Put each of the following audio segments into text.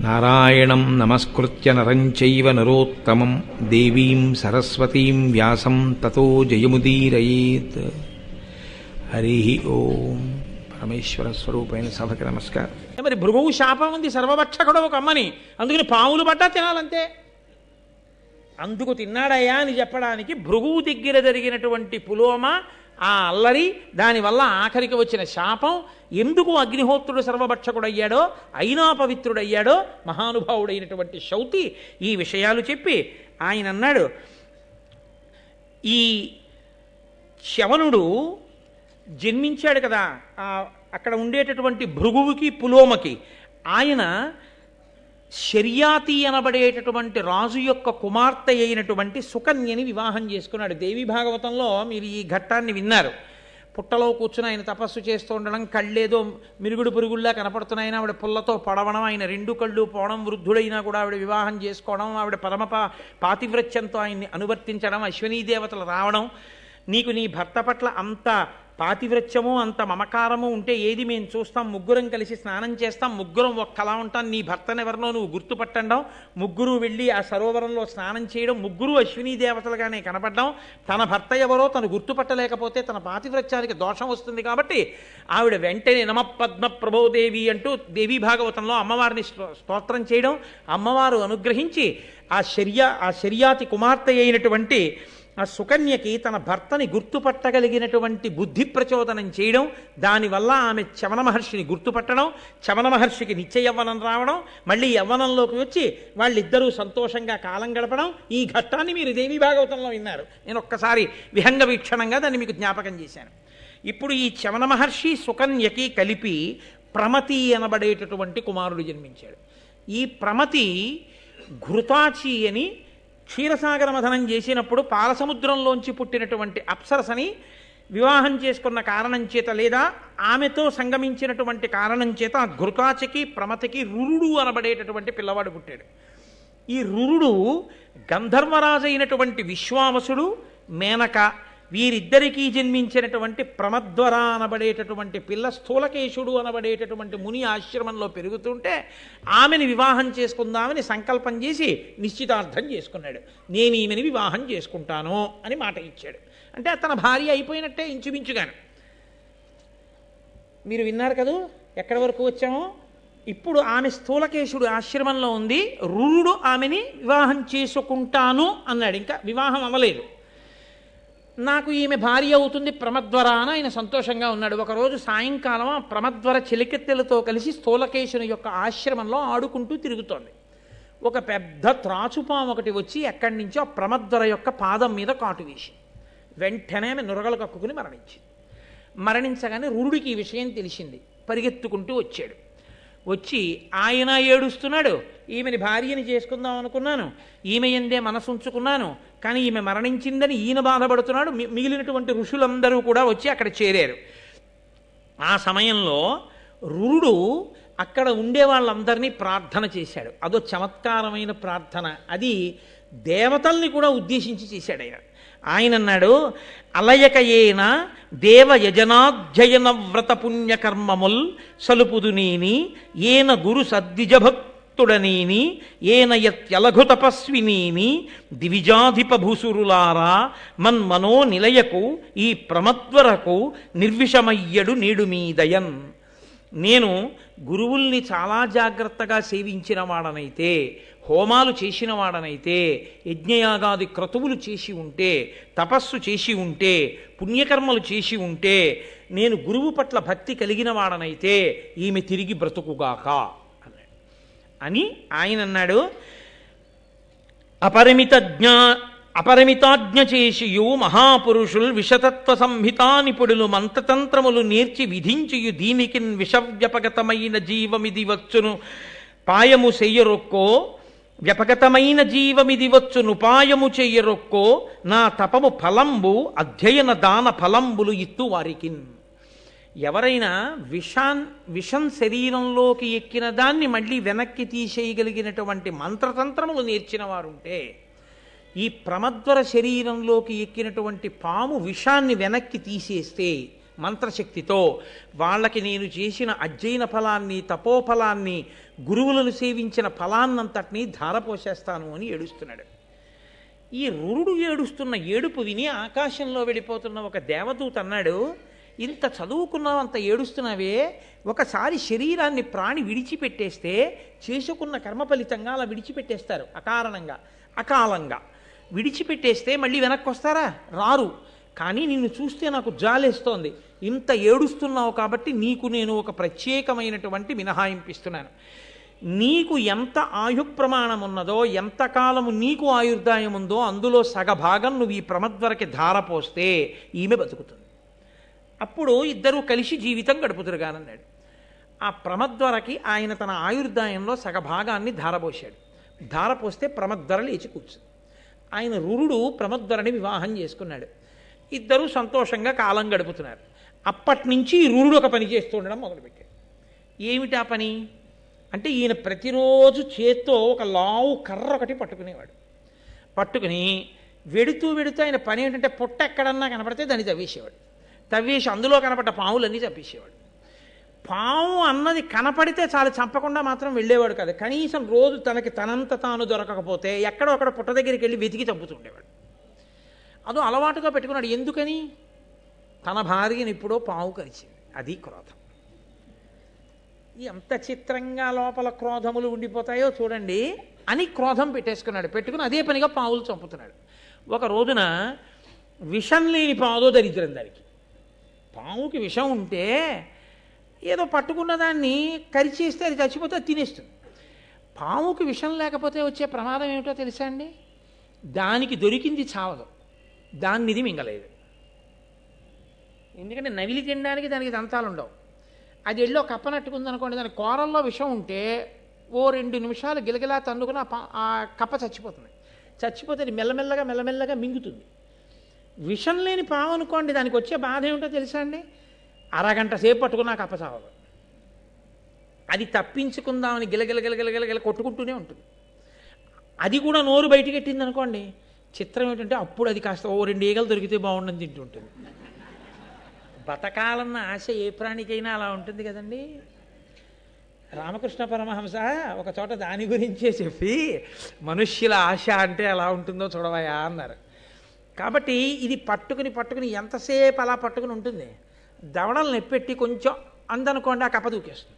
నారాయణం నమస్కృత్య నరంచైవ నరోత్తమం దేవీం సరస్వతీం వ్యాసం తతో జయముదీరయేత్ హరి ఓం పరమేశ్వర స్వరూపైన సభకి నమస్కారం। మరి భృగువు శాపం ఉంది సర్వభక్షకుడు ఒక అమ్మని. అందుకని పాములు పడ్డా తినాలంతే. అందుకు తిన్నాడయ్యా అని చెప్పడానికి భృగువు దగ్గర జరిగినటువంటి పులోమ ఆ అల్లరి దానివల్ల ఆఖరికి వచ్చిన శాపం ఎందుకు అగ్నిహోత్రుడు సర్వభక్షకుడయ్యాడో అయినా పవిత్రుడయ్యాడో మహానుభావుడైనటువంటి శౌతి ఈ విషయాలు చెప్పి ఆయన అన్నాడు ఈ శవనుడు జన్మించాడు కదా అక్కడ ఉండేటటువంటి భృగువుకి పులోమకి ఆయన శర్యాతి అనబడేటటువంటి రాజు యొక్క కుమార్తె అయినటువంటి సుకన్యని వివాహం చేసుకున్నాడు. దేవి భాగవతంలో మీరు ఈ ఘట్టాన్ని విన్నారు. పుట్టలో కూర్చుని ఆయన తపస్సు చేస్తూ ఉండడం కళ్ళేదో మిరుగుడు పురుగుల్లా కనపడుతున్నాయని ఆవిడ పుల్లతో పడవడం ఆయన రెండు కళ్ళు పోవడం వృద్ధుడైనా కూడా ఆవిడ వివాహం చేసుకోవడం ఆవిడ పరమ పాతివ్రత్యంతో ఆయన్ని అనువర్తించడం అశ్వనీ దేవతలు రావడం నీకు నీ భర్త పట్ల అంత పాతివ్రత్యము అంత మమకారము ఉంటే ఏది మేము చూస్తాం? ముగ్గురం కలిసి స్నానం చేస్తాం. ముగ్గురం ఒక్కలా ఉంటాం. నీ భర్తనెవరినో నువ్వు గుర్తుపట్టండం. ముగ్గురు వెళ్ళి ఆ సరోవరంలో స్నానం చేయడం. ముగ్గురు అశ్వినీ దేవతలుగానే కనపడడం. తన భర్త ఎవరో తను గుర్తుపట్టలేకపోతే తన పాతివ్రత్యానికి దోషం వస్తుంది కాబట్టి ఆవిడ వెంటనే నమ పద్మ ప్రభోదేవి అంటూ దేవీ భాగవతంలో అమ్మవారిని స్తోత్రం చేయడం. అమ్మవారు అనుగ్రహించి ఆ శర్యా ఆ శర్యాతి కుమార్తె అయినటువంటి ఆ సుకన్యకి తన భర్తని గుర్తుపట్టగలిగినటువంటి బుద్ధి ప్రచోదనం చేయడం దానివల్ల ఆమె చవన మహర్షిని గుర్తుపట్టడం చవన మహర్షికి నిత్య యవ్వనం రావడం మళ్ళీ యవ్వనంలోకి వచ్చి వాళ్ళిద్దరూ సంతోషంగా కాలం గడపడం ఈ ఘట్టాన్ని మీరు దేవి భాగవతంలో విన్నారు. నేను ఒక్కసారి విహంగ వీక్షణంగా దాన్ని మీకు జ్ఞాపకం చేశాను. ఇప్పుడు ఈ చవన మహర్షి సుకన్యకి కలిపి ప్రమతి అనబడేటటువంటి కుమారుడు జన్మించాడు. ఈ ప్రమతి ఘృతాచి అని క్షీరసాగర మథనం చేసినప్పుడు పాలసముద్రంలోంచి పుట్టినటువంటి అప్సరసని వివాహం చేసుకున్న కారణం చేత లేదా ఆమెతో సంగమించినటువంటి కారణం చేత ఘృతాచకి ప్రమతకి ప్రమతికి రురుడు అనబడేటటువంటి పిల్లవాడు పుట్టాడు. ఈ రురుడు గంధర్వరాజు అయినటువంటి విశ్వావసుడు మేనక వీరిద్దరికీ జన్మించినటువంటి ప్రమద్వర అనబడేటటువంటి పిల్ల స్థూలకేశుడు అనబడేటటువంటి ముని ఆశ్రమంలో పెరుగుతుంటే ఆమెని వివాహం చేసుకుందామని సంకల్పం చేసి నిశ్చితార్థం చేసుకున్నాడు. నేను ఈమెని వివాహం చేసుకుంటాను అని మాట ఇచ్చాడు. అంటే తన భార్య అయిపోయినట్టే ఇంచుమించుగాను. మీరు విన్నారు కదూ? ఎక్కడి వరకు వచ్చామో? ఇప్పుడు ఆమె స్థూలకేశుడు ఆశ్రమంలో ఉంది. రురుడు ఆమెని వివాహం చేసుకుంటాను అన్నాడు. ఇంకా వివాహం అవ్వలేదు. నాకు ఈమె భార్య అవుతుంది ప్రమద్వర అని ఆయన సంతోషంగా ఉన్నాడు. ఒకరోజు సాయంకాలం ఆ ప్రమద్వర చిలికెత్తెలతో కలిసి స్థూలకేశుని యొక్క ఆశ్రమంలో ఆడుకుంటూ తిరుగుతోంది. ఒక పెద్ద త్రాచుపాము ఒకటి వచ్చి ఎక్కడి నుంచో ఆ ప్రమద్వర యొక్క పాదం మీద కాటు వేసి వెంటనే ఆమె నురగలు కక్కుకుని మరణించింది. మరణించగానే రురుడికి ఈ విషయం తెలిసింది. పరిగెత్తుకుంటూ వచ్చాడు. వచ్చి ఆయన ఏడుస్తున్నాడు. ఈమెని భార్యని చేసుకుందాం అనుకున్నాను. ఈమె ఎందే మనసు ఉంచుకున్నాను కానీ ఈమె మరణించిందని ఈయన బాధపడుతున్నాడు. మిగిలినటువంటి ఋషులందరూ కూడా వచ్చి అక్కడ చేరారు. ఆ సమయంలో రురుడు అక్కడ ఉండే వాళ్ళందరినీ ప్రార్థన చేశాడు. అదో చమత్కారమైన ప్రార్థన. అది దేవతల్ని కూడా ఉద్దేశించి చేశాడు ఆయన. ఆయన అన్నాడు అలయకయేన దేవ యజనాధ్యయన వ్రత పుణ్యకర్మముల్ సలుపుదునీని ఏన గురు సద్విజభక్తుడనీని ఏన యత్యలఘు తపస్వినీని దివిజాధిప భూసురులారా మన్మనో నిలయకు ఈ ప్రమద్వరకు నిర్విషమయ్యడు నీడు మీదయన్ నేను గురువుల్ని చాలా జాగ్రత్తగా సేవించిన వాడనైతే హోమాలు చేసిన వాడనైతే యజ్ఞయాగాది క్రతువులు చేసి ఉంటే తపస్సు చేసి ఉంటే పుణ్యకర్మలు చేసి ఉంటే నేను గురువు పట్ల భక్తి కలిగిన వాడనైతే ఈమె తిరిగి బ్రతుకుగాక అని ఆయన అన్నాడు అపరిమిత జ్ఞా అపరిమితాజ్ఞ చేసియు మహాపురుషుల్ విషతత్వ సంహితా నిపుడులు మంత్రతంత్రములు నేర్చి విధించియు దీనికిన్ విషవ్యపగతమైన జీవమిది వచ్చును. పాయము చెయ్యరొక్కో వ్యపగతమైన జీవమిది వచ్చును. పాయము చెయ్యరొక్కో నా తపము ఫలంబు అధ్యయన దాన ఫలంబులు ఇత్తు వారికిన్. ఎవరైనా విషాన్ విషం శరీరంలోకి ఎక్కిన దాన్ని మళ్ళీ వెనక్కి తీసేయగలిగినటువంటి మంత్రతంత్రములు నేర్చిన వారుంటే ఈ ప్రమద్వర శరీరంలోకి ఎక్కినటువంటి పాము విషాన్ని వెనక్కి తీసేస్తే మంత్రశక్తితో వాళ్ళకి నేను చేసిన అధ్యయన ఫలాన్ని తపోఫలాన్ని గురువులను సేవించిన ఫలాన్నంతటినీ ధారపోసేస్తాను అని ఏడుస్తున్నాడు. ఈ రురుడు ఏడుస్తున్న ఏడుపు విని ఆకాశంలో వెళ్ళిపోతున్న ఒక దేవదూత అన్నాడు ఇంత చదువుకున్నావు అంత ఏడుస్తున్నావే? ఒకసారి శరీరాన్ని ప్రాణి విడిచిపెట్టేస్తే చేసుకున్న కర్మ ఫలితంగా అలా విడిచిపెట్టేస్తారు అకారణంగా అకాలంగా. విడిచిపెట్టేస్తే మళ్ళీ వెనక్కి వస్తారా రారు. కానీ నిన్ను చూస్తే నాకు జాలేస్తోంది. ఇంత ఏడుస్తున్నావు కాబట్టి నీకు నేను ఒక ప్రత్యేకమైనటువంటి మినహాయింపిస్తున్నాను. నీకు ఎంత ఆయు ప్రమాణం ఉన్నదో ఎంతకాలము నీకు ఆయుర్దాయం ఉందో అందులో సగభాగం నువ్వు ఈ ప్రమద్వరకి ధారపోస్తే ఈమె బతుకుతుంది. అప్పుడు ఇద్దరూ కలిసి జీవితం గడుపుతురుగానన్నాడు ఆ ప్రమద్వరకి ఆయన తన ఆయుర్దాయంలో సగభాగాన్ని ధారపోశాడు ధారపోస్తే ప్రమద్వర లేచి కూర్చుంది. ఆయన రురుడు ప్రమద్వరని వివాహం చేసుకున్నాడు. ఇద్దరూ సంతోషంగా కాలం గడుపుతున్నారు. అప్పటి నుంచి ఈ రురుడు ఒక పని చేస్తూ ఉండడం మొదలుపెట్టాడు. ఏమిటా పని? అంటే ఈయన ప్రతిరోజు చేత్తో ఒక లావు కర్ర ఒకటి పట్టుకునేవాడు. పట్టుకుని వెడుతూ వెడుతూ ఆయన పని ఏంటంటే పొట్ట ఎక్కడన్నా కనపడితే దాన్ని తవ్వేసేవాడు. తవ్వేసి అందులో కనపడ్డ పావులన్నీ చంపేసేవాడు పాము అన్నది కనపడితే చాలు చంపకుండా మాత్రం వెళ్ళేవాడు కాదు. కనీసం రోజు తనకి తనంత తాను దొరకకపోతే ఎక్కడో అక్కడ పుట్ట దగ్గరికి వెళ్ళి వెతికి చంపుతుండేవాడు అదో అలవాటుగా పెట్టుకున్నాడు. ఎందుకని? తన భార్యని ఇప్పుడో పావు కరిచింది. అది క్రోధం. ఎంత చిత్రంగా లోపల క్రోధములు ఉండిపోతాయో చూడండి. అని క్రోధం పెట్టేసుకున్నాడు. పెట్టుకుని అదే పనిగా పావులు చంపుతున్నాడు. ఒక రోజున విషం లేని పావుదో దరిద్రం దానికి. పావుకి విషం ఉంటే ఏదో పట్టుకున్న దాన్ని కరిచేస్తే అది చచ్చిపోతే తినేస్తుంది. పాముకి విషం లేకపోతే వచ్చే ప్రమాదం ఏమిటో తెలుసా అండి? దానికి దొరికింది చావదు. దాన్నిది మింగలేదు. ఎందుకంటే నవిలి తినడానికి దానికి దంతాలు ఉండవు. అది ఎల్లో కప్పనట్టుకుంది అనుకోండి దాని కూరల్లో విషం ఉంటే ఓ రెండు నిమిషాలు గిలగిలా తన్నుకుని పా- ఆ కప్ప చచ్చిపోతుంది. చచ్చిపోతే అది మెల్లమెల్లగా మెల్లమెల్లగా మింగుతుంది. విషం లేని పాము అనుకోండి దానికి వచ్చే బాధ ఏమిటో తెలుసా అండి? అరగంట సేపు పట్టుకున్నా కప్ప అది తప్పించుకుందామని గిలగిల కొట్టుకుంటూనే ఉంటుంది. అది కూడా నోరు బయటకెట్టింది అనుకోండి చిత్రం ఏంటంటే అప్పుడు అది కాస్త ఓ రెండు ఈగలు దొరికితే బాగుండని తింటుంటుంది. బతకాలన్న ఆశ ఏ ప్రాణికైనా అలా ఉంటుంది కదండి. రామకృష్ణ పరమహంస ఒక చోట దాని గురించే చెప్పి మనుష్యుల ఆశ అంటే ఎలా ఉంటుందో చూడవయా అన్నారు. కాబట్టి ఇది పట్టుకుని పట్టుకుని ఎంతసేపు అలా పట్టుకుని ఉంటుంది? దవడలు నెప్పెట్టి కొంచెం అందనుకోండి ఆ కప్ప దూకేస్తుంది.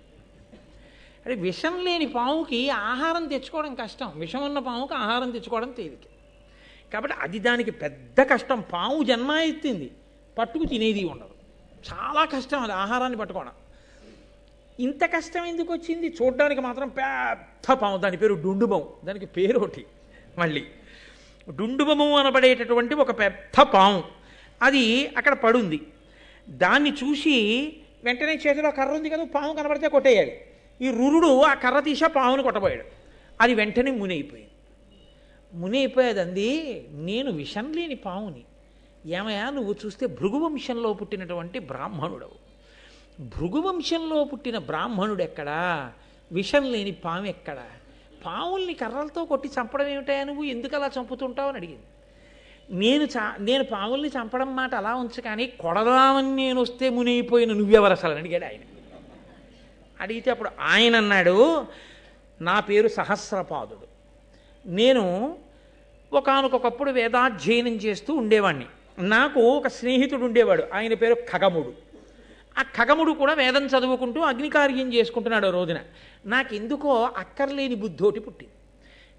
అంటే విషం లేని పాముకి ఆహారం తెచ్చుకోవడం కష్టం. విషం ఉన్న పాముకి ఆహారం తెచ్చుకోవడం తేలిక. కాబట్టి అది దానికి పెద్ద కష్టం. పాము జన్మ ఎత్తింది పట్టుకు తినేది ఉండదు. చాలా కష్టం అది ఆహారాన్ని పట్టుకోవడం. ఇంత కష్టం ఎందుకు వచ్చింది? చూడడానికి మాత్రం పెద్ద పాము. దాని పేరు డుండుబం దానికి పేరు ఒకటి మళ్ళీ. డుండుబము అనబడేటటువంటి ఒక పెద్ద పాము. అది అక్కడ పడుంది. దాన్ని చూసి వెంటనే చేతిలో కర్ర ఉంది కదా పాము కనబడితే కొట్టేయాలి. ఈ రురుడు ఆ కర్ర తీసా పామును కొట్టబోయాడు. అది వెంటనే మునైపోయింది మునైపోయేది అంది నేను విషం లేని పాముని. ఏమయ్యా నువ్వు చూస్తే భృగువంశంలో పుట్టినటువంటి బ్రాహ్మణుడవు. భృగువంశంలో పుట్టిన బ్రాహ్మణుడు ఎక్కడా? విషం లేని పాము ఎక్కడా? పాముల్ని కర్రలతో కొట్టి చంపడం ఏమిటా నువ్వు? ఎందుకు అలా చంపుతుంటావు? అని అడిగింది. నేను చా నేను పాముల్ని చంపడం మాట అలా ఉంచు కానీ కొడదామని నేను వస్తే మునిగిపోయిన నువ్వెవరు అసలు అడిగాడు ఆయన. అడిగితే అప్పుడు ఆయన అన్నాడు నా పేరు సహస్రపాదుడు. నేను ఒకానొకప్పుడు వేదాధ్యయనం చేస్తూ ఉండేవాడిని నాకు ఒక స్నేహితుడు ఉండేవాడు ఆయన పేరు ఖగముడు. ఆ ఖగముడు కూడా వేదం చదువుకుంటూ అగ్నికార్యం చేసుకుంటున్నాడు రోజున. నాకెందుకో అక్కర్లేని బుద్ధోటి పుట్టింది.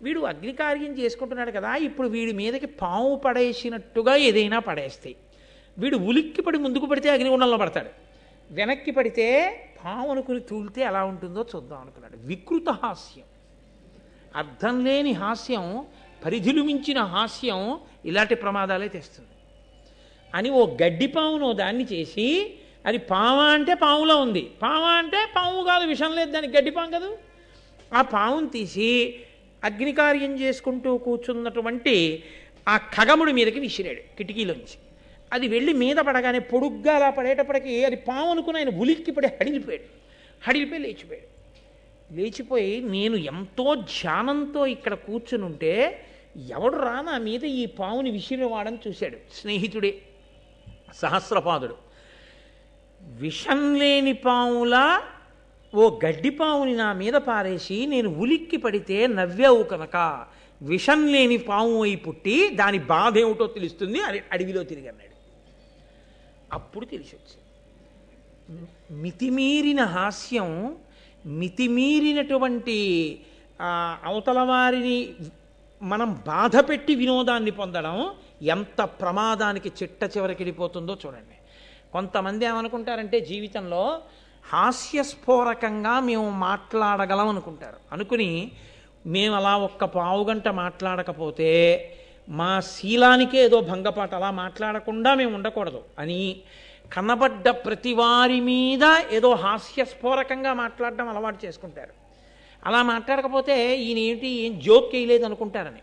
వీడు అగ్నికార్యం చేసుకుంటున్నాడు కదా ఇప్పుడు వీడి మీదకి పాము పడేసినట్టుగా ఏదైనా పడేస్తాయి వీడు ఉలిక్కి పడి ముందుకు పడితే అగ్నిగుండంలో పడతాడు. వెనక్కి పడితే పాము అనుకుని తూలితే ఎలా ఉంటుందో చూద్దాం అనుకున్నాడు. వికృత హాస్యం. అర్థం లేని హాస్యం పరిధిలు మించిన హాస్యం ఇలాంటి ప్రమాదాలే తెస్తుంది. అని ఓ గడ్డి పామును దాన్ని చేసి అది పామ అంటే పాములో ఉంది. పామ అంటే పాము కాదు విషం లేదు దానికి గడ్డి పాము కదా? ఆ పావును తీసి అగ్నికార్యం చేసుకుంటూ కూర్చున్నటువంటి ఆ ఖగముడి మీదకి విసిరాడు కిటికీలోంచి. అది వెళ్ళి మీద పడగానే పొడుగ్గా అలా పడేటప్పటికి అది పాము అనుకుని ఆయన ఉలిక్కి పడి హడిలిపోయాడు. హడిలిపోయి లేచిపోయాడు. లేచిపోయి నేను ఎంతో ధ్యానంతో ఇక్కడ కూర్చుని ఉంటే ఎవడు రా నా మీద ఈ పావుని విసిరివాడని చూశాడు. స్నేహితుడే సహస్రపాదుడు. విషం లేని పాములా ఓ గడ్డి పావుని నా మీద పారేసి నేను ఉలిక్కి పడితే నవ్వావు కనుక. విషం లేని పాము అయి పుట్టి దాని బాధ ఏమిటో తెలుస్తుంది అని అడవిలో తిరిగి అన్నాడు. అప్పుడు తెలిసి వచ్చింది మితిమీరిన హాస్యం మితిమీరినటువంటి అవతల వారిని మనం బాధ పెట్టి వినోదాన్ని పొందడం ఎంత ప్రమాదానికి చిట్ట చివరికి వెళ్ళిపోతుందో చూడండి. కొంతమంది ఏమనుకుంటారంటే జీవితంలో హాస్యస్ఫోరకంగా మేము మాట్లాడగలం అనుకుంటారు. అనుకుని మేము అలా ఒక్క పావుగంట మాట్లాడకపోతే మా శీలానికే ఏదో భంగపాటు. అలా మాట్లాడకుండా మేము ఉండకూడదు అని కనబడ్డ ప్రతి వారి మీద ఏదో హాస్యస్ఫోరకంగా మాట్లాడడం అలవాటు చేసుకుంటారు. అలా మాట్లాడకపోతే ఈయన ఏంటి ఏం జోక్ చేయలేదు అనుకుంటారని.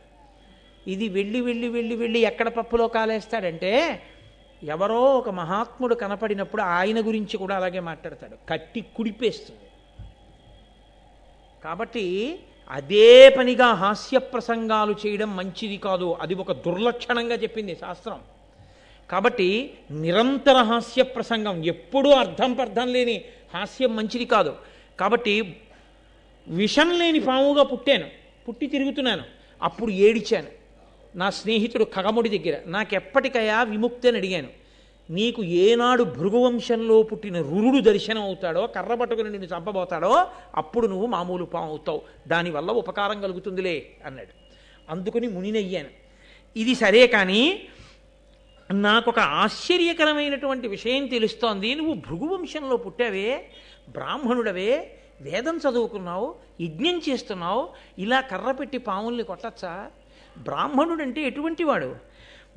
ఇది వెళ్ళి వెళ్ళి వెళ్ళి వెళ్ళి ఎక్కడ పప్పులో కాలేస్తాడంటే ఎవరో ఒక మహాత్ముడు కనపడినప్పుడు ఆయన గురించి కూడా అలాగే మాట్లాడతాడు. కట్టి కుడిపేస్తుంది. కాబట్టి అదే పనిగా హాస్య ప్రసంగాలు చేయడం మంచిది కాదు. అది ఒక దుర్లక్షణంగా చెప్పింది శాస్త్రం. కాబట్టి నిరంతర హాస్య ప్రసంగం ఎప్పుడూ అర్థం పర్థం లేని హాస్యం మంచిది కాదు. కాబట్టి విషం లేని పాముగా పుట్టాను. పుట్టి తిరుగుతున్నాను. అప్పుడు ఏడిచాను. నా స్నేహితుడు కగముడి దగ్గర నాకెప్పటికయా విముక్తి అని అడిగాను. నీకు ఏనాడు భృగువంశంలో పుట్టిన రురుడు దర్శనం అవుతాడో కర్ర పట్టుకుని నిన్ను చంపబోతాడో అప్పుడు నువ్వు మామూలు పాము అవుతావు. దానివల్ల ఉపకారం కలుగుతుందిలే అన్నాడు. అందుకని మునినయ్యాను. ఇది సరే కానీ నాకొక ఆశ్చర్యకరమైనటువంటి విషయం తెలుస్తోంది. నువ్వు భృగువంశంలో పుట్టావే బ్రాహ్మణుడవే వేదం చదువుకున్నావు యజ్ఞం చేస్తున్నావు ఇలా కర్ర పెట్టి పాముల్ని కొట్టచ్చా? బ్రాహ్మణుడు అంటే ఎటువంటి వాడు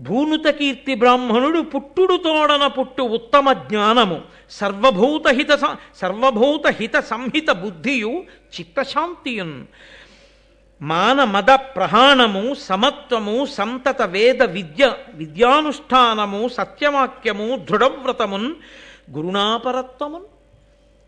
భూనుత కీర్తి బ్రాహ్మణుడు పుట్టుడు తోడన పుట్టు ఉత్తమ జ్ఞానము. సర్వభూతహిత స- సర్వభూత హిత సంహిత బుద్ధియు చిత్తశాంతియున్. మాన మద ప్రహాణము సమత్వము సంతత వేద విద్య విద్యానుష్ఠానము సత్యవాక్యము దృఢవ్రతమున్ గురుణాపరత్వమున్.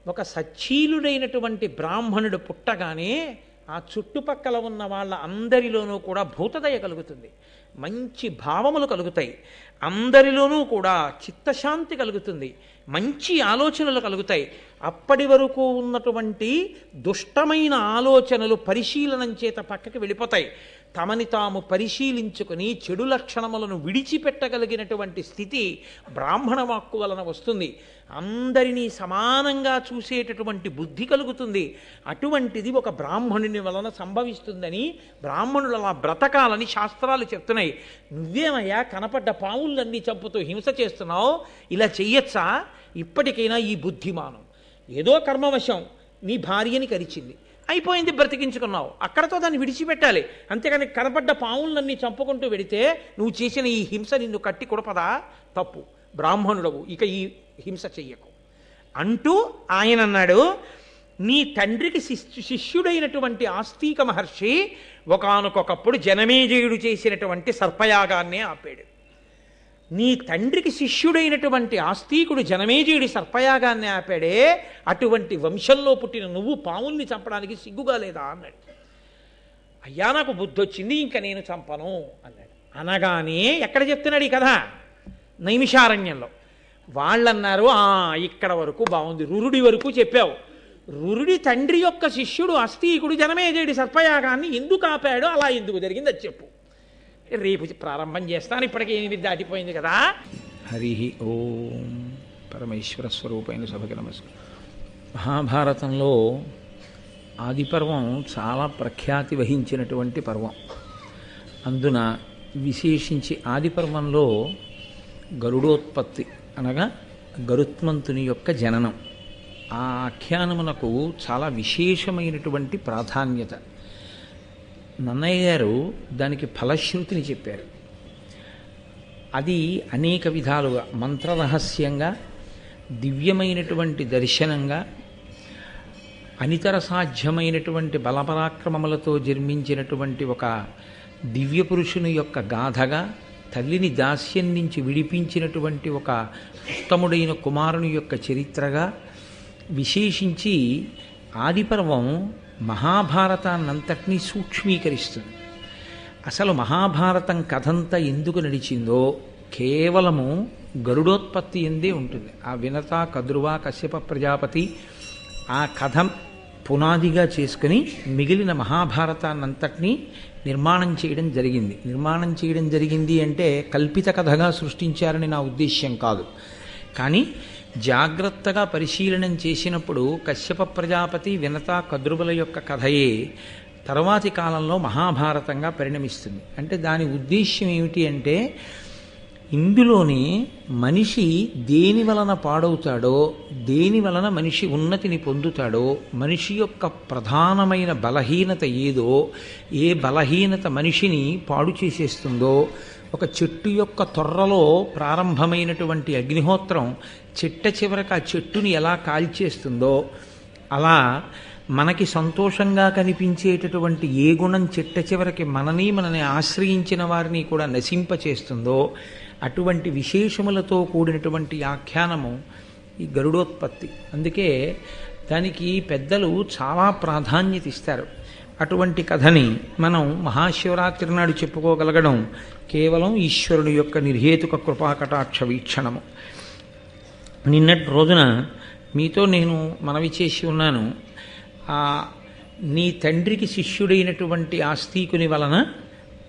ఒక సచ్చీలుడైనటువంటి బ్రాహ్మణుడు పుట్టగానే ఆ చుట్టుపక్కల ఉన్న వాళ్ళ అందరిలోనూ కూడా భూతదయ కలుగుతుంది. మంచి భావములు కలుగుతాయి. అందరిలోనూ కూడా చిత్తశాంతి కలుగుతుంది. మంచి ఆలోచనలు కలుగుతాయి. అప్పటి వరకు ఉన్నటువంటి దుష్టమైన ఆలోచనలు పరిశీలనం చేత పక్కకి వెళ్ళిపోతాయి. తమని తాము పరిశీలించుకుని చెడు లక్షణములను విడిచిపెట్టగలిగినటువంటి స్థితి బ్రాహ్మణ వాక్కు వలన వస్తుంది. అందరినీ సమానంగా చూసేటటువంటి బుద్ధి కలుగుతుంది. అటువంటిది ఒక బ్రాహ్మణుని వలన సంభవిస్తుందని బ్రాహ్మణులు అలా బ్రతకాలని శాస్త్రాలు చెప్తున్నాయి. నువ్వేమయ్యా కనపడ్డ పావులన్నీ చంపుతూ హింస చేస్తున్నావు? ఇలా చెయ్యొచ్చా? ఇప్పటికైనా ఈ బుద్ధిమానం. ఏదో కర్మవశం నీ భార్యని కరిచింది. అయిపోయింది బ్రతికించుకున్నావు. అక్కడతో దాన్ని విడిచిపెట్టాలి. అంతేకాని కనపడ్డ పావులన్నీ చంపుకుంటూ వెడితే నువ్వు చేసిన ఈ హింస నిన్ను కట్టి కొడపదా? తప్పు. బ్రాహ్మణుడవు. ఇక ఈ హింస చెయ్యకు. అంటూ ఆయన అన్నాడు నీ తండ్రికి శిష్యు శిష్యుడైనటువంటి ఆస్తిక మహర్షి ఒకనకొకప్పుడు జనమేజయుడు చేసినటువంటి సర్పయాగాన్నే ఆపాడు. నీ తండ్రికి శిష్యుడైనటువంటి ఆస్తికుడు జనమేజయుడి సర్పయాగాన్ని ఆపాడే అటువంటి వంశంలో పుట్టిన నువ్వు పాముల్ని చంపడానికి సిగ్గుగా లేదా? అన్నాడు. అయ్యా నాకు బుద్ధి వచ్చింది ఇంకా నేను చంపను అన్నాడు. అనగానే ఎక్కడ చెప్తున్నాడు ఈ కథ? నైమిషారణ్యంలో. వాళ్ళన్నారు "ఆ, ఇక్కడ వరకు బాగుంది రురుడి వరకు చెప్పావు. రురుడి తండ్రి యొక్క శిష్యుడు అస్థీకుడు జనమేజయుడి సర్పయాగాన్ని ఎందుకు ఆపాడో అలా ఎందుకు జరిగింది అది చెప్పు. రేపు ప్రారంభం చేస్తాను. ఇప్పటికే ఎనిమిది దాటిపోయింది కదా. హరి ఓం పరమేశ్వర స్వరూపైన సభకి నమస్కారం. మహాభారతంలో ఆదిపర్వం చాలా ప్రఖ్యాతి వహించినటువంటి పర్వం. అందున విశేషించి ఆదిపర్వంలో గరుడోత్పత్తి అనగా గరుత్మంతుని యొక్క జననం. ఆ ఆఖ్యానమునకు చాలా విశేషమైనటువంటి ప్రాధాన్యత. నన్నయ్య గారు దానికి ఫలశ్రుతిని చెప్పారు. అది అనేక విధాలుగా మంత్రరహస్యంగా దివ్యమైనటువంటి దర్శనంగా అనితర సాధ్యమైనటువంటి బలపరాక్రమములతో జన్మించినటువంటి ఒక దివ్య పురుషుని యొక్క గాథగా తల్లిని దాస్యం నుంచి విడిపించినటువంటి ఒక ఉత్తముడైన కుమారుని యొక్క చరిత్రగా విశేషించి ఆదిపర్వం మహాభారతాన్నంతటినీ సూక్ష్మీకరిస్తుంది. అసలు మహాభారతం కథంతా ఎందుకు నడిచిందో కేవలము గరుడోత్పత్తి ఎందే ఉంటుంది. ఆ వినత కదురువ కశ్యప ప్రజాపతి ఆ కథ పునాదిగా చేసుకుని మిగిలిన మహాభారతాన్నంతటినీ నిర్మాణం చేయడం జరిగింది. నిర్మాణం చేయడం జరిగింది అంటే కల్పిత కథగా సృష్టించారని నా ఉద్దేశ్యం కాదు. కానీ జాగ్రత్తగా పరిశీలనం చేసినప్పుడు కశ్యప ప్రజాపతి వినత కద్రుబల యొక్క కథయే తర్వాతి కాలంలో మహాభారతంగా పరిణమిస్తుంది. అంటే దాని ఉద్దేశ్యం ఏమిటి అంటే ఇందులోనే మనిషి దేని వలన పాడవుతాడో దేని వలన మనిషి ఉన్నతిని పొందుతాడో మనిషి యొక్క ప్రధానమైన బలహీనత ఏదో ఏ బలహీనత మనిషిని పాడు చేసేస్తుందో ఒక చెట్టు యొక్క తొర్రలో ప్రారంభమైనటువంటి అగ్నిహోత్రం చిట్ట చివరకు ఆ చెట్టుని ఎలా కాల్చేస్తుందో అలా మనకి సంతోషంగా కనిపించేటటువంటి ఏ గుణం చిట్ట చివరికి మనని మనని ఆశ్రయించిన వారిని కూడా నశింపచేస్తుందో అటువంటి విశేషములతో కూడినటువంటి ఆఖ్యానము ఈ గరుడోత్పత్తి. అందుకే దానికి పెద్దలు చాలా ప్రాధాన్యత ఇస్తారు. అటువంటి కథని మనం మహాశివరాత్రి నాడు చెప్పుకోగలగడం కేవలం ఈశ్వరుని యొక్క నిర్హేతుక కృపాకటాక్ష వీక్షణము. నిన్నటి రోజున మీతో నేను మనవి చేసి ఉన్నాను. నీ తండ్రికి శిష్యుడైనటువంటి ఆస్తికుని వలన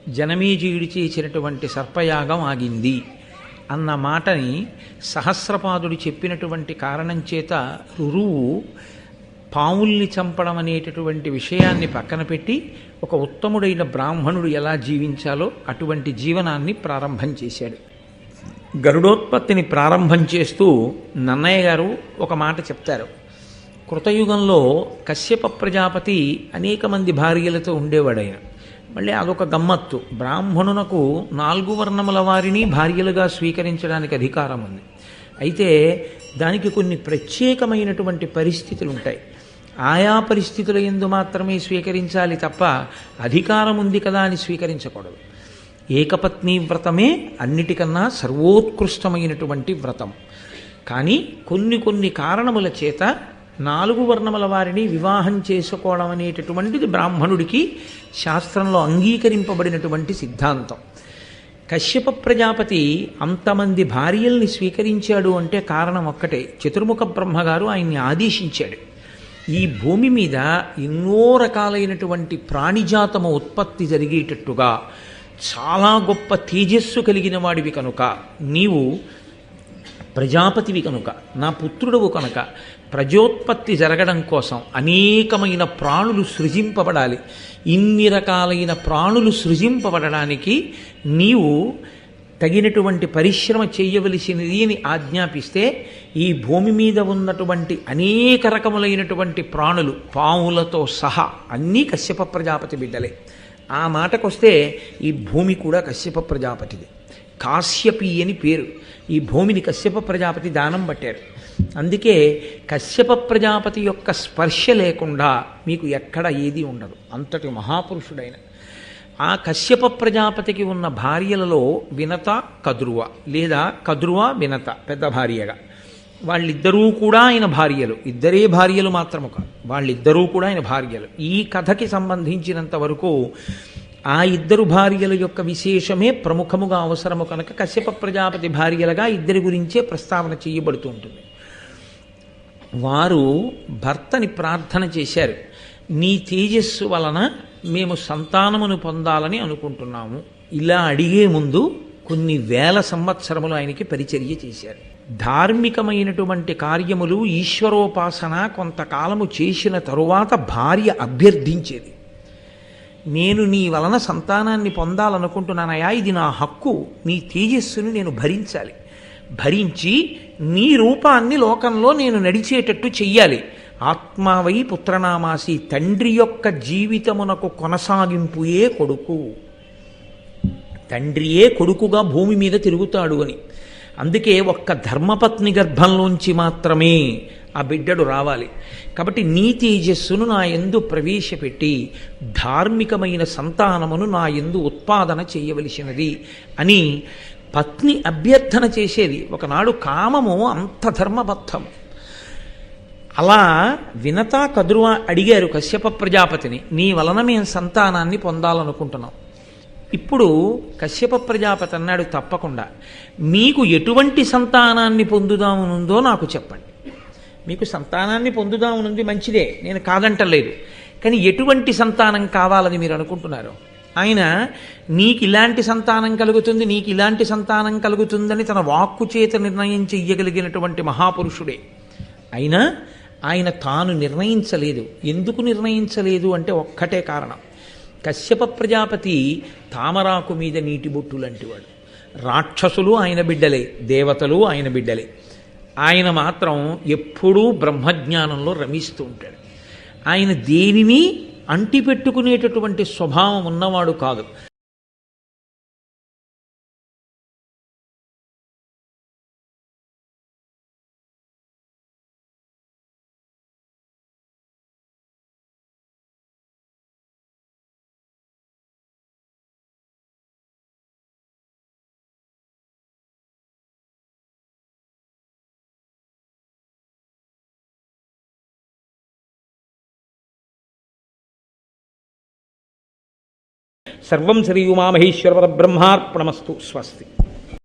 జనమేజీయుడు చేసినటువంటి సర్పయాగం ఆగింది అన్న మాటని సహస్రపాదుడు చెప్పినటువంటి కారణం చేత రురువు పాముల్ని చంపడం అనేటటువంటి విషయాన్ని పక్కన పెట్టి ఒక ఉత్తముడైన బ్రాహ్మణుడు ఎలా జీవించాలో అటువంటి జీవనాన్ని ప్రారంభం చేశాడు. గరుడోత్పత్తిని ప్రారంభం చేస్తూ నన్నయ్య గారు ఒక మాట చెప్తారు. కృతయుగంలో కశ్యప ప్రజాపతి అనేక మంది భార్యలతో ఉండేవాడు ఆయన. మళ్ళీ అదొక గమ్మత్తు. బ్రాహ్మణునకు నాలుగు వర్ణముల వారిని భార్యలుగా స్వీకరించడానికి అధికారం ఉంది. అయితే దానికి కొన్ని ప్రత్యేకమైనటువంటి పరిస్థితులు ఉంటాయి. ఆయా పరిస్థితుల ఎందు మాత్రమే స్వీకరించాలి తప్ప అధికారం ఉంది కదా అని స్వీకరించకూడదు. ఏకపత్ని వ్రతమే అన్నిటికన్నా సర్వోత్కృష్టమైనటువంటి వ్రతం. కానీ కొన్ని కొన్ని కారణముల చేత నాలుగు వర్ణముల వారిని వివాహం చేసుకోవడం అనేటటువంటిది బ్రాహ్మణుడికి శాస్త్రంలో అంగీకరింపబడినటువంటి సిద్ధాంతం. కశ్యప ప్రజాపతి అంతమంది భార్యల్ని స్వీకరించాడు అంటే కారణం ఒక్కటే. చతుర్ముఖ బ్రహ్మగారు ఆయన్ని ఆదేశించాడు. ఈ భూమి మీద ఎన్నో రకాలైనటువంటి ప్రాణిజాతము ఉత్పత్తి జరిగేటట్టుగా చాలా గొప్ప తేజస్సు కలిగిన వాడివి కనుక. నీవు ప్రజాపతివి కనుక. నా పుత్రుడవు కనుక. ప్రజోత్పత్తి జరగడం కోసం అనేకమైన ప్రాణులు సృజింపబడాలి. ఇన్ని రకాలైన ప్రాణులు సృజింపబడడానికి నీవు తగినటువంటి పరిశ్రమ చేయవలసినది అని ఆజ్ఞాపిస్తే ఈ భూమి మీద ఉన్నటువంటి అనేక రకములైనటువంటి ప్రాణులు పాములతో సహా అన్నీ కశ్యప ప్రజాపతి బిడ్డలే. ఆ మాటకొస్తే ఈ భూమి కూడా కశ్యప ప్రజాపతిది. కాశ్యపి అని పేరు. ఈ భూమిని కశ్యప ప్రజాపతి దానం పట్టారు. అందుకే కశ్యప ప్రజాపతి యొక్క స్పర్శ లేకుండా మీకు ఎక్కడ ఏది ఉండదు. అంతటి మహాపురుషుడైన. ఆ కశ్యప ప్రజాపతికి ఉన్న భార్యలలో వినత కదురువ లేదా కదురువ వినత పెద్ద భార్యగా. వాళ్ళిద్దరూ కూడా ఆయన భార్యలు. ఇద్దరే భార్యలు మాత్రము కాదు వాళ్ళిద్దరూ కూడా ఆయన భార్యలు. ఈ కథకి సంబంధించినంత వరకు ఆ ఇద్దరు భార్యల యొక్క విశేషమే ప్రముఖముగా అవసరము కనుక కశ్యప ప్రజాపతి భార్యలుగా ఇద్దరి గురించే ప్రస్తావన చేయబడుతూ ఉంటుంది. వారు భర్తని ప్రార్థన చేశారు. నీ తేజస్సు వలన మేము సంతానమును పొందాలని అనుకుంటున్నాము. ఇలా అడిగే ముందు కొన్ని వేల సంవత్సరములు ఆయనకి పరిచర్య చేశారు. ధార్మికమైనటువంటి కార్యములు ఈశ్వరోపాసన కొంతకాలము చేసిన తరువాత భార్య అభ్యర్థించేది. నేను నీ వలన సంతానాన్ని పొందాలనుకుంటున్నానయా ఇది నా హక్కు నీ తేజస్సుని నేను భరించాలి. భరించి నీ రూపాన్ని లోకంలో నేను నడిచేటట్టు చెయ్యాలి. ఆత్మావై పుత్రనామాసి తండ్రి యొక్క జీవితమునకు కొనసాగింపుయే కొడుకు. తండ్రియే కొడుకుగా భూమి మీద తిరుగుతాడు అని. అందుకే ఒక్క ధర్మపత్ని గర్భంలోంచి మాత్రమే ఆ బిడ్డడు రావాలి. కాబట్టి నీ తేజస్సును నా ఎందు ప్రవేశపెట్టి ధార్మికమైన సంతానమును నా ఎందు ఉత్పాదన చేయవలసినది అని పత్ని అభ్యర్థన చేసేది. ఒకనాడు కామము అంత ధర్మబద్ధము అలా వినత కదురువ అడిగారు కశ్యప ప్రజాపతిని. నీ వలన మేము సంతానాన్ని పొందాలనుకుంటున్నాం. ఇప్పుడు కశ్యప ప్రజాపతి అన్నాడు తప్పకుండా మీకు ఎటువంటి సంతానాన్ని పొందుదామనుందో నాకు చెప్పండి. మీకు సంతానాన్ని పొందుదామనుంది మంచిదే నేను కాదంటలేదు కానీ ఎటువంటి సంతానం కావాలని మీరు అనుకుంటున్నారు? ఆయన నీకు ఇలాంటి సంతానం కలుగుతుంది నీకు ఇలాంటి సంతానం కలుగుతుందని తన వాక్కు చేత నిర్ణయం చెయ్యగలిగినటువంటి మహాపురుషుడే. అయినా ఆయన తాను నిర్ణయించలేదు. ఎందుకు నిర్ణయించలేదు అంటే ఒక్కటే కారణం. కశ్యప ప్రజాపతి తామరాకు మీద నీటి బొట్టు లాంటివాడు రాక్షసులు ఆయన బిడ్డలే దేవతలు ఆయన బిడ్డలే. ఆయన మాత్రం ఎప్పుడూ బ్రహ్మజ్ఞానంలో రమిస్తూ ఉంటాడు. ఆయన దేనిని అంటిపెట్టుకునేటటువంటి స్వభావం ఉన్నవాడు కాదు. సర్వం శ్రీ ఉమామహేశ్వర బ్రహ్మార్పణమస్తు. స్వస్తి.